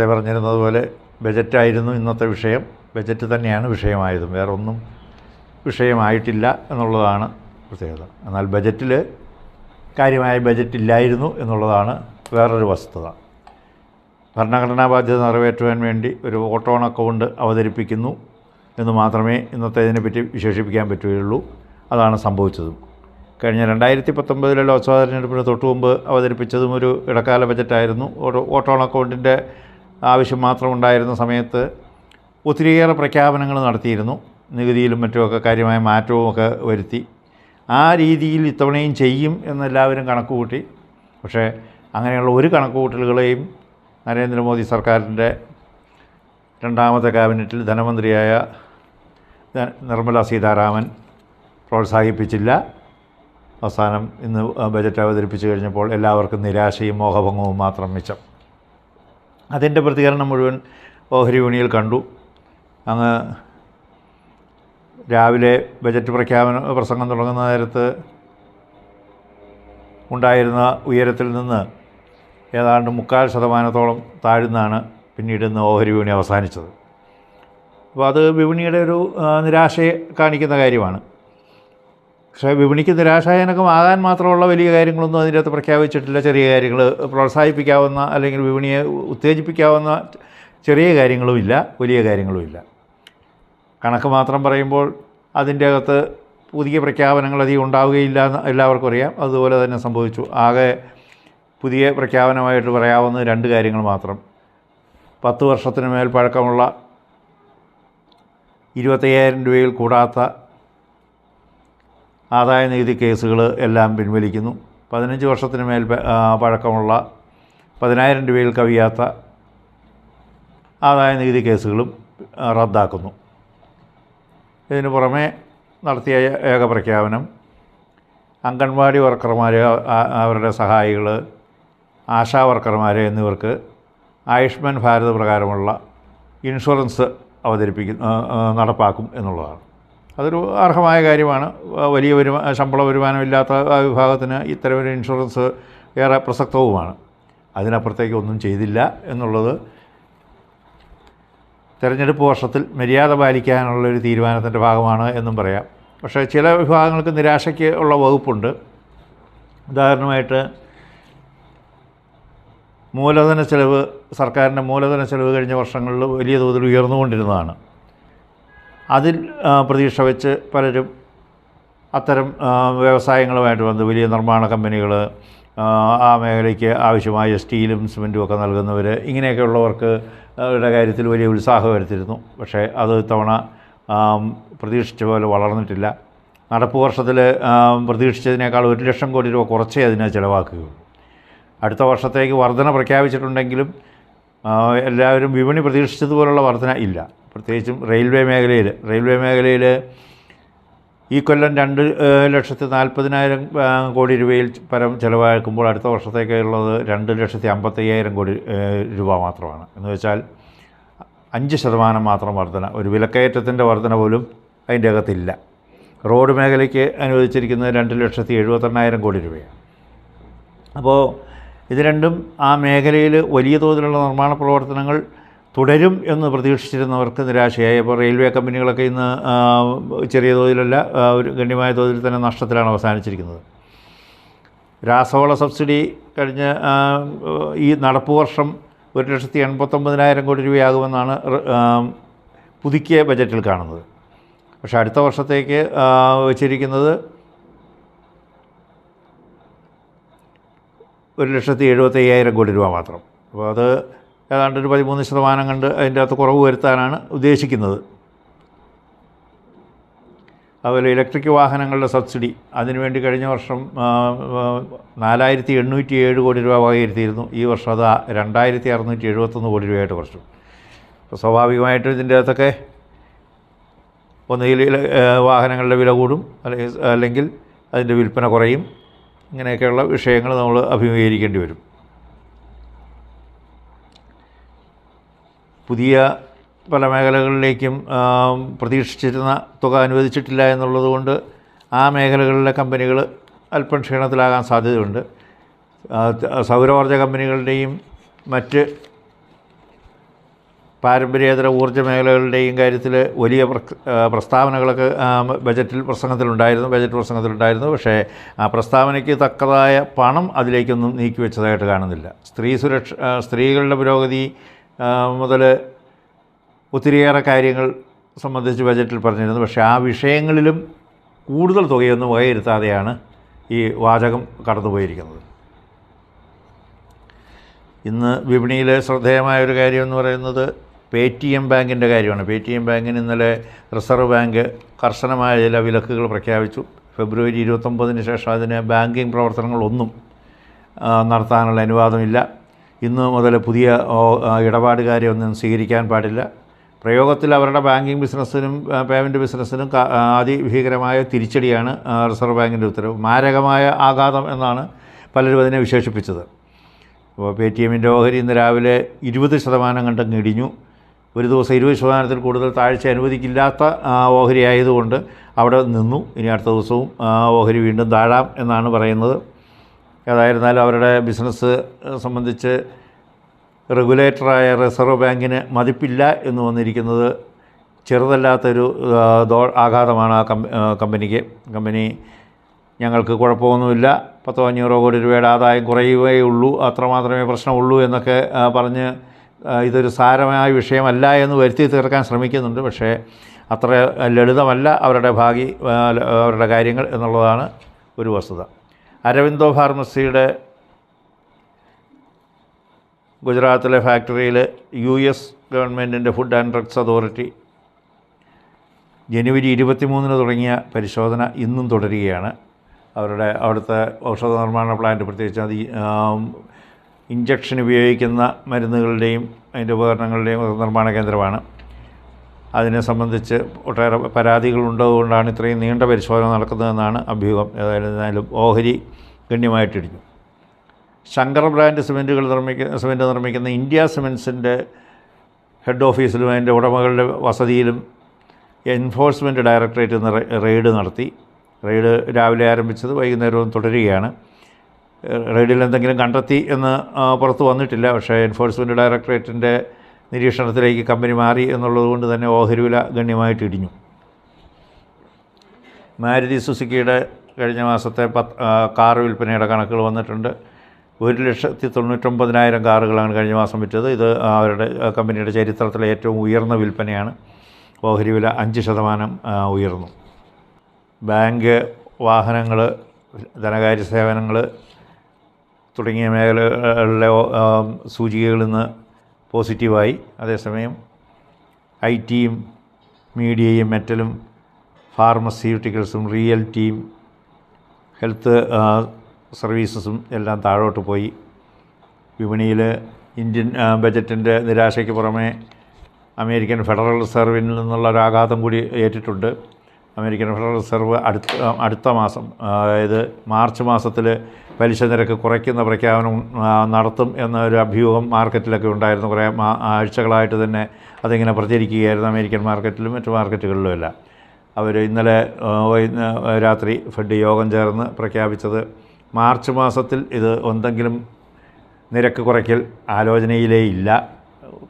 നേരത്തെ പറഞ്ഞിരുന്നത് പോലെ ബജറ്റായിരുന്നു ഇന്നത്തെ വിഷയം. ബജറ്റ് തന്നെയാണ് വിഷയമായതും. വേറെ ഒന്നും വിഷയമായിട്ടില്ല എന്നുള്ളതാണ് പ്രത്യേകത. എന്നാൽ ബജറ്റിൽ കാര്യമായ ബജറ്റ് ഇല്ലായിരുന്നു എന്നുള്ളതാണ് വേറൊരു വസ്തുത. ഭരണഘടനാ ബാധ്യത നിറവേറ്റുവാൻ വേണ്ടി ഒരു ഓട്ടോ അക്കൗണ്ട് അവതരിപ്പിക്കുന്നു എന്ന് മാത്രമേ ഇന്നത്തെ ഇതിനെപ്പറ്റി വിശേഷിപ്പിക്കാൻ പറ്റുകയുള്ളൂ. അതാണ് സംഭവിച്ചതും. കഴിഞ്ഞ രണ്ടായിരത്തി പത്തൊമ്പതിലെ ലോക്സഭാ തെരഞ്ഞെടുപ്പിന് തൊട്ടു മുമ്പ് അവതരിപ്പിച്ചതും ഒരു ഇടക്കാല ബജറ്റായിരുന്നു. ഒരു ഓട്ടോ അക്കൗണ്ടിന്റെ ആവശ്യം മാത്രം ഉണ്ടായിരുന്ന സമയത്ത് ഒത്തിരിയേറെ പ്രഖ്യാപനങ്ങൾ നടത്തിയിരുന്നു. നികുതിയിലും മറ്റുമൊക്കെ കാര്യമായ മാറ്റവും ഒക്കെ വരുത്തി. ആ രീതിയിൽ ഇത്തവണയും ചെയ്യും എന്നെല്ലാവരും കണക്ക് കൂട്ടി പക്ഷേ അങ്ങനെയുള്ള ഒരു കണക്കുകൂട്ടലുകളെയും നരേന്ദ്രമോദി സർക്കാരിന്റെ രണ്ടാമത്തെ ക്യാബിനറ്റിൽ ധനമന്ത്രിയായ നിർമ്മല സീതാരാമൻ പ്രോത്സാഹിപ്പിച്ചില്ല. അവസാനം ഇന്ന് ബജറ്റ് അവതരിപ്പിച്ചു കഴിഞ്ഞപ്പോൾ എല്ലാവർക്കും നിരാശയും മോഹഭംഗവും മാത്രം മിച്ചം. അതിന്റെ പ്രതികരണം മുഴുവൻ ഓഹരി വിപണിയിൽ കണ്ടു. അങ്ങ് രാവിലെ ബജറ്റ് പ്രഖ്യാപന പ്രസംഗം തുടങ്ങുന്ന നേരത്ത് ഉണ്ടായിരുന്ന ഉയരത്തിൽ നിന്ന് ഏതാണ്ട് മുക്കാൽ ശതമാനത്തോളം താഴ്ന്നാണ് പിന്നീട് ഇന്ന് ഓഹരി വിപണി അവസാനിച്ചത്. അപ്പോൾ അത് വിപണിയുടെ ഒരു നിരാശയെ കാണിക്കുന്ന കാര്യമാണ്. പക്ഷേ വിപണിക്ക് നിരാശാജനകമാകാൻ മാത്രമുള്ള വലിയ കാര്യങ്ങളൊന്നും അതിന്റെ അകത്ത് പ്രഖ്യാപിച്ചിട്ടില്ല. ചെറിയ കാര്യങ്ങൾ പ്രോത്സാഹിപ്പിക്കാവുന്ന അല്ലെങ്കിൽ വിപണിയെ ഉത്തേജിപ്പിക്കാവുന്ന ചെറിയ കാര്യങ്ങളുമില്ല വലിയ കാര്യങ്ങളുമില്ല. കണക്ക് മാത്രം പറയുമ്പോൾ അതിന്റെ അകത്ത് പുതിയ പ്രഖ്യാപനങ്ങൾ അധികം ഉണ്ടാവുകയില്ല എന്ന് എല്ലാവർക്കും അറിയാം. അതുപോലെ തന്നെ സംഭവിച്ചു. ആകെ പുതിയ പ്രഖ്യാപനമായിട്ട് പറയാവുന്ന രണ്ട് കാര്യങ്ങൾ മാത്രം. പത്ത് വർഷത്തിന് മേൽ പഴക്കമുള്ള ഇരുപത്തയ്യായിരം രൂപയിൽ കൂടാത്ത ആദായ നികുതി കേസുകൾ എല്ലാം പിൻവലിക്കുന്നു. പതിനഞ്ച് വർഷത്തിന് മേൽ പഴക്കമുള്ള പതിനായിരം രൂപയിൽ കവിയാത്ത ആദായ നികുതി കേസുകളും റദ്ദാക്കുന്നു. ഇതിന് പുറമെ നടത്തിയ ഏക പ്രഖ്യാപനം അംഗൻവാടി വർക്കർമാർ അവരുടെ സഹായികൾ ആശാ വർക്കർമാർ എന്നിവർക്ക് ആയുഷ്മാൻ ഭാരത് പ്രകാരമുള്ള ഇൻഷുറൻസ് അവതരിപ്പിക്കും ആ, ആ, നടപ്പാക്കും എന്നുള്ളതാണ്. അതൊരു അർഹമായ കാര്യമാണ്. വലിയ വരുമാ ശമ്പള വരുമാനമില്ലാത്ത വിഭാഗത്തിന് ഇത്തരമൊരു ഇൻഷുറൻസ് ഏറെ പ്രസക്തവുമാണ്. അതിനപ്പുറത്തേക്ക് ഒന്നും ചെയ്തില്ല എന്നുള്ളത് തിരഞ്ഞെടുപ്പ് വർഷത്തിൽ മര്യാദ പാലിക്കാനുള്ളൊരു തീരുമാനത്തിന്റെ ഭാഗമാണ് എന്നും പറയാം. പക്ഷേ ചില വിഭാഗങ്ങൾക്ക് നിരാശയ്ക്ക് ഉള്ള വകുപ്പുണ്ട്. ഉദാഹരണമായിട്ട് മൂലധന ചെലവ് സർക്കാരിന്റെ മൂലധന ചെലവ് കഴിഞ്ഞ വർഷങ്ങളിൽ വലിയ തോതിൽ ഉയർന്നുകൊണ്ടിരുന്നതാണ്. അതിൽ പ്രതീക്ഷ വെച്ച് പലരും അത്തരം വ്യവസായങ്ങളുമായിട്ട് വന്ന് വലിയ നിർമ്മാണ കമ്പനികൾ ആ മേഖലയ്ക്ക് ആവശ്യമായ സ്റ്റീലും സിമെന്റും ഒക്കെ നൽകുന്നവർ ഇങ്ങനെയൊക്കെയുള്ളവർക്ക് കാര്യത്തിൽ വലിയ ഉത്സാഹം വരുത്തിരുന്നു പക്ഷേ അത് ഇത്തവണ പ്രതീക്ഷിച്ച പോലെ വളർന്നിട്ടില്ല. നടപ്പ് വർഷത്തിൽ പ്രതീക്ഷിച്ചതിനേക്കാൾ ഒരു ലക്ഷം കോടി രൂപ കുറച്ചേ അതിനെ ചിലവാക്കുകയുള്ളൂ. അടുത്ത വർഷത്തേക്ക് വർധന പ്രഖ്യാപിച്ചിട്ടുണ്ടെങ്കിലും എല്ലാവരും വിപണി പ്രതീക്ഷിച്ചതുപോലുള്ള വർധന ഇല്ല. പ്രത്യേകിച്ചും റെയിൽവേ മേഖലയിൽ റെയിൽവേ മേഖലയിൽ ഈ കൊല്ലം രണ്ട് ലക്ഷത്തി നാൽപ്പതിനായിരം കോടി രൂപയിൽ പരം ചിലവാക്കുമ്പോൾ അടുത്ത വർഷത്തേക്കുള്ളത് രണ്ട് ലക്ഷത്തി അമ്പത്തയ്യായിരം കോടി രൂപ മാത്രമാണ്. എന്ന് വെച്ചാൽ അഞ്ച് ശതമാനം മാത്രം വർധന. ഒരു വിലക്കയറ്റത്തിന്റെ വർധന പോലും അതിന്റെ അകത്തില്ല. റോഡ് മേഖലയ്ക്ക് അനുവദിച്ചിരിക്കുന്നത് രണ്ട് ലക്ഷത്തി എഴുപത്തെണ്ണായിരം കോടി രൂപയാണ്. അപ്പോൾ ഇത് രണ്ടും ആ മേഖലയിൽ വലിയ തോതിലുള്ള നിർമ്മാണ പ്രവർത്തനങ്ങൾ തുടരും എന്ന് പ്രതീക്ഷിച്ചിരുന്നവർക്ക് നിരാശയായി. അപ്പോൾ റെയിൽവേ കമ്പനികളൊക്കെ ഇന്ന് ചെറിയ തോതിലല്ല ഒരു ഗണ്യമായ തോതിൽ തന്നെ നഷ്ടത്തിലാണ് അവസാനിച്ചിരിക്കുന്നത്. രാസവള സബ്സിഡി കഴിഞ്ഞ ഈ നടപ്പ് വർഷം ഒരു ലക്ഷത്തി എൺപത്തൊമ്പതിനായിരം കോടി രൂപയാകുമെന്നാണ് പുതുക്കിയ ബജറ്റിൽ കാണുന്നത്. പക്ഷെ അടുത്ത വർഷത്തേക്ക് വെച്ചിരിക്കുന്നത് ഒരു ലക്ഷത്തി എഴുപത്തി അയ്യായിരം കോടി രൂപ മാത്രം. അപ്പോൾ അത് ഏതാണ്ട് ഒരു പതിമൂന്ന് ശതമാനം കണ്ട് അതിന്റെ അകത്ത് കുറവ് വരുത്താനാണ് ഉദ്ദേശിക്കുന്നത്. അതുപോലെ ഇലക്ട്രിക് വാഹനങ്ങളുടെ സബ്സിഡി അതിനുവേണ്ടി കഴിഞ്ഞ വർഷം നാലായിരത്തി എണ്ണൂറ്റി ഏഴ് കോടി രൂപ വകയിരുത്തിയിരുന്നു. ഈ വർഷം അത് രണ്ടായിരത്തി അറുന്നൂറ്റി എഴുപത്തൊന്ന് കോടി രൂപയായിട്ട് കുറച്ചു. അപ്പോൾ സ്വാഭാവികമായിട്ടും ഇതിന്റെ അകത്തൊക്കെ ഒന്നുകിൽ വാഹനങ്ങളുടെ വില കൂടും അല്ലെങ്കിൽ അതിന്റെ വിൽപ്പന കുറയും. ഇങ്ങനെയൊക്കെയുള്ള വിഷയങ്ങൾ നമ്മൾ അഭിമുഖീകരിക്കേണ്ടി വരും. പുതിയ പല മേഖലകളിലേക്കും പ്രതീക്ഷിച്ചിരുന്ന തുക അനുവദിച്ചിട്ടില്ല എന്നുള്ളത് കൊണ്ട് ആ മേഖലകളിലെ കമ്പനികൾ അല്പം ക്ഷീണത്തിലാകാൻ സാധ്യതയുണ്ട്. സൗരോർജ കമ്പനികളുടെയും മറ്റ് പാരമ്പര്യേതര ഊർജ മേഖലകളുടെയും കാര്യത്തിൽ വലിയ പ്രസ്താവനകളൊക്കെ ബജറ്റിൽ പ്രസംഗത്തിലുണ്ടായിരുന്നു ബജറ്റ് പ്രസംഗത്തിലുണ്ടായിരുന്നു. പക്ഷേ ആ പ്രസ്താവനയ്ക്ക് തക്കതായ പണം അതിലേക്കൊന്നും നീക്കി വെച്ചതായിട്ട് കാണുന്നില്ല. സ്ത്രീ സുരക്ഷ സ്ത്രീകളുടെ പുരോഗതി മുതൽ ഒത്തിരിയേറെ കാര്യങ്ങൾ സംബന്ധിച്ച് ബജറ്റിൽ പറഞ്ഞിരുന്നു. പക്ഷേ ആ വിഷയങ്ങളിലും കൂടുതൽ തുകയൊന്നും വകയിരുത്താതെയാണ് ഈ വാചകം കടന്നുപോയിരിക്കുന്നത്. ഇന്ന് വിപണിയിലെ ശ്രദ്ധേയമായ ഒരു കാര്യം എന്ന് പറയുന്നത് പേ ടി എം ബാങ്കിന്റെ കാര്യമാണ്. പേ ടി എം ബാങ്കിന് ഇന്നലെ റിസർവ് ബാങ്ക് കർശനമായ ചില വിലക്കുകൾ പ്രഖ്യാപിച്ചു. ഫെബ്രുവരി ഇരുപത്തൊമ്പതിന് ശേഷം അതിന് ബാങ്കിങ് പ്രവർത്തനങ്ങളൊന്നും നടത്താനുള്ള അനുവാദമില്ല. ഇന്ന് മുതൽ പുതിയ ഇടപാടുകാരെ ഒന്നും സ്വീകരിക്കാൻ പാടില്ല. പ്രയോഗത്തിൽ അവരുടെ ബാങ്കിങ് ബിസിനസ്സിനും പേയ്മെന്റ് ബിസിനസ്സിനും അതിഭീകരമായ തിരിച്ചടിയാണ് റിസർവ് ബാങ്കിന്റെ ഉത്തരവ്. മാരകമായ ആഘാതം എന്നാണ് പലരും അതിനെ വിശേഷിപ്പിച്ചത്. അപ്പോൾ പേ ടി എമ്മിന്റെ ഓഹരി ഇന്ന് രാവിലെ ഇരുപത് ശതമാനം കണ്ടങ്ങ് ഇടിഞ്ഞു. ഒരു ദിവസം ഇരുപത് ശതമാനത്തിൽ കൂടുതൽ താഴ്ച അനുവദിക്കില്ലാത്ത ഓഹരി ആയതുകൊണ്ട് അവിടെ നിന്നു. ഇനി അടുത്ത ദിവസവും ഓഹരി വീണ്ടും താഴാം എന്നാണ് പറയുന്നത്. ഏതായിരുന്നാലും അവരുടെ ബിസിനസ് സംബന്ധിച്ച് റെഗുലേറ്ററായ റിസർവ് ബാങ്കിന് മതിപ്പില്ല എന്ന് വന്നിരിക്കുന്നത് ചെറുതല്ലാത്തൊരു ദോ ആഘാതമാണ് ആ കമ്പ കമ്പനിക്ക്. കമ്പനി ഞങ്ങൾക്ക് കുഴപ്പമൊന്നുമില്ല. പത്തോ അഞ്ഞൂറോ കോടി രൂപയുടെ ആദായം കുറയുകയേ ഉള്ളൂ. അത്രമാത്രമേ പ്രശ്നമുള്ളൂ എന്നൊക്കെ പറഞ്ഞ് ഇതൊരു സാരമായ വിഷയമല്ല എന്ന് വരുത്തി തീർക്കാൻ ശ്രമിക്കുന്നുണ്ട്. പക്ഷേ അത്ര ലളിതമല്ല അവരുടെ ഭാഗി അവരുടെ കാര്യങ്ങൾ എന്നുള്ളതാണ് ഒരു വസ്തുത. അരവിന്ദോ ഫാർമസിയുടെ ഗുജറാത്തിലെ ഫാക്ടറിയിൽ യു എസ് ഗവൺമെന്റിന്റെ ഫുഡ് ആൻഡ് ഡ്രഗ്സ് അതോറിറ്റി ജനുവരി ഇരുപത്തിമൂന്നിന് തുടങ്ങിയ പരിശോധന ഇന്നും തുടരുകയാണ്. അവരുടെ അവിടുത്തെ ഔഷധ നിർമ്മാണ പ്ലാന്റ് പ്രത്യേകിച്ച് അത് ഇഞ്ചക്ഷൻ ഉപയോഗിക്കുന്ന മരുന്നുകളുടെയും അതിന്റെ ഉപകരണങ്ങളുടെയും നിർമ്മാണ കേന്ദ്രമാണ്. അതിനെ സംബന്ധിച്ച് ഒട്ടേറെ പരാതികൾ ഉണ്ടതുകൊണ്ടാണ് ഇത്രയും നീണ്ട പരിശോധന നടക്കുന്നതെന്നാണ് അഭ്യൂഹം. ഏതായാലും ഓഹരി ഗണ്യമായിട്ടിടിഞ്ഞു. ശങ്കർ ബ്രാൻഡ് സിമെന്റുകൾ നിർമ്മിക്കുന്ന സിമെന്റ് നിർമ്മിക്കുന്ന ഇന്ത്യ സിമെൻസിന്റെ ഹെഡ് ഓഫീസിലും അതിന്റെ ഉടമകളുടെ വസതിയിലും എൻഫോഴ്സ്മെന്റ് ഡയറക്ടറേറ്റ് റെയ്ഡ് നടത്തി. റെയ്ഡ് രാവിലെ ആരംഭിച്ചത് വൈകുന്നേരവും തുടരുകയാണ്. റെയ്ഡിൽ എന്തെങ്കിലും കണ്ടെത്തി എന്ന് പുറത്ത് വന്നിട്ടില്ല. പക്ഷേ എൻഫോഴ്സ്മെന്റ് ഡയറക്ടറേറ്റിന്റെ നിരീക്ഷണത്തിലേക്ക് കമ്പനി മാറി എന്നുള്ളത് കൊണ്ട് തന്നെ ഓഹരി വില ഗണ്യമായിട്ട് ഇടിഞ്ഞു. മാരുതി സുസുക്കിയുടെ കഴിഞ്ഞ മാസത്തെ പത്ത് കാർ വിൽപ്പനയുടെ കണക്കുകൾ വന്നിട്ടുണ്ട്. ഒരു ലക്ഷത്തി തൊണ്ണൂറ്റൊമ്പതിനായിരം കാറുകളാണ് കഴിഞ്ഞ മാസം വിറ്റത്. ഇത് അവരുടെ കമ്പനിയുടെ ചരിത്രത്തിലെ ഏറ്റവും ഉയർന്ന വിൽപ്പനയാണ്. ഓഹരി വില അഞ്ച് ശതമാനം ഉയർന്നു. ബാങ്ക് വാഹനങ്ങൾ ധനകാര്യ സേവനങ്ങൾ തുടങ്ങിയ മേഖലകളിലെ സൂചികകളിൽ ഇന്ന് പോസിറ്റീവായി. അതേസമയം ഐ ടിയും മീഡിയയും മെറ്റലും ഫാർമസ്യൂട്ടിക്കൽസും റിയൽറ്റിയും ഹെൽത്ത് സർവീസസും എല്ലാം താഴോട്ട് പോയി. വിപണിയിൽ ഇന്ത്യൻ ബജറ്റിന്റെ നിരാശയ്ക്ക് പുറമെ അമേരിക്കൻ ഫെഡറൽ റിസർവിൽ നിന്നുള്ള ഒരു ആഘാതം കൂടി ഏറ്റിട്ടുണ്ട്. അമേരിക്കൻ ഫെഡറൽ റിസർവ് അടുത്ത അടുത്ത മാസം അതായത് മാർച്ച് മാസത്തിൽ പലിശ നിരക്ക് കുറയ്ക്കുന്ന പ്രഖ്യാപനം നടത്തും എന്നൊരു അഭ്യൂഹം മാർക്കറ്റിലൊക്കെ ഉണ്ടായിരുന്നു. കുറേ ആഴ്ചകളായിട്ട് തന്നെ അതിങ്ങനെ പ്രചരിക്കുകയായിരുന്നു അമേരിക്കൻ മാർക്കറ്റിലും മറ്റു മാർക്കറ്റുകളിലും എല്ലാം. അവർ ഇന്നലെ രാത്രി ഫെഡ് യോഗം ചേർന്ന് പ്രഖ്യാപിച്ചത് മാർച്ച് മാസത്തിൽ ഇത് എന്തെങ്കിലും നിരക്ക് കുറയ്ക്കൽ ആലോചനയിലേ ഇല്ല.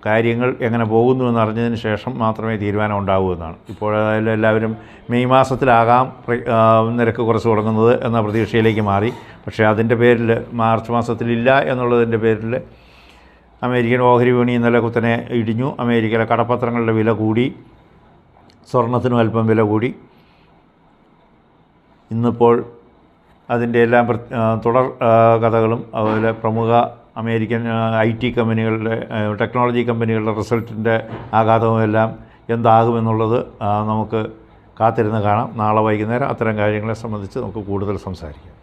കാര്യങ്ങൾ എങ്ങനെ പോകുന്നു എന്നറിഞ്ഞതിന് ശേഷം മാത്രമേ തീരുമാനം ഉണ്ടാവൂ എന്നാണ്. ഇപ്പോൾ ഏതായാലും എല്ലാവരും മെയ് മാസത്തിലാകാം നിരക്ക് കുറച്ച് തുടങ്ങുന്നത് എന്ന പ്രതീക്ഷയിലേക്ക് മാറി. പക്ഷേ അതിന്റെ പേരിൽ മാർച്ച് മാസത്തിലില്ല എന്നുള്ളതിന്റെ പേരിൽ അമേരിക്കൻ ഓഹരി വിപണി ഇന്നലെ കുത്തനെ ഇടിഞ്ഞു. അമേരിക്കയിലെ കടപ്പത്രങ്ങളുടെ വില കൂടി സ്വർണത്തിനും അല്പം വില കൂടി. ഇന്നിപ്പോൾ അതിന്റെ എല്ലാം തുടർ കഥകളും അതുപോലെ പ്രമുഖ അമേരിക്കൻ ഐ ടി കമ്പനികളുടെ ടെക്നോളജി കമ്പനികളുടെ റിസൾട്ടിന്റെ ആഘാതവും എല്ലാം എന്താകുമെന്നുള്ളത് നമുക്ക് കാത്തിരുന്ന് കാണാം. നാളെ വൈകുന്നേരം അത്തരം കാര്യങ്ങളെ സംബന്ധിച്ച് നമുക്ക് കൂടുതൽ സംസാരിക്കാം.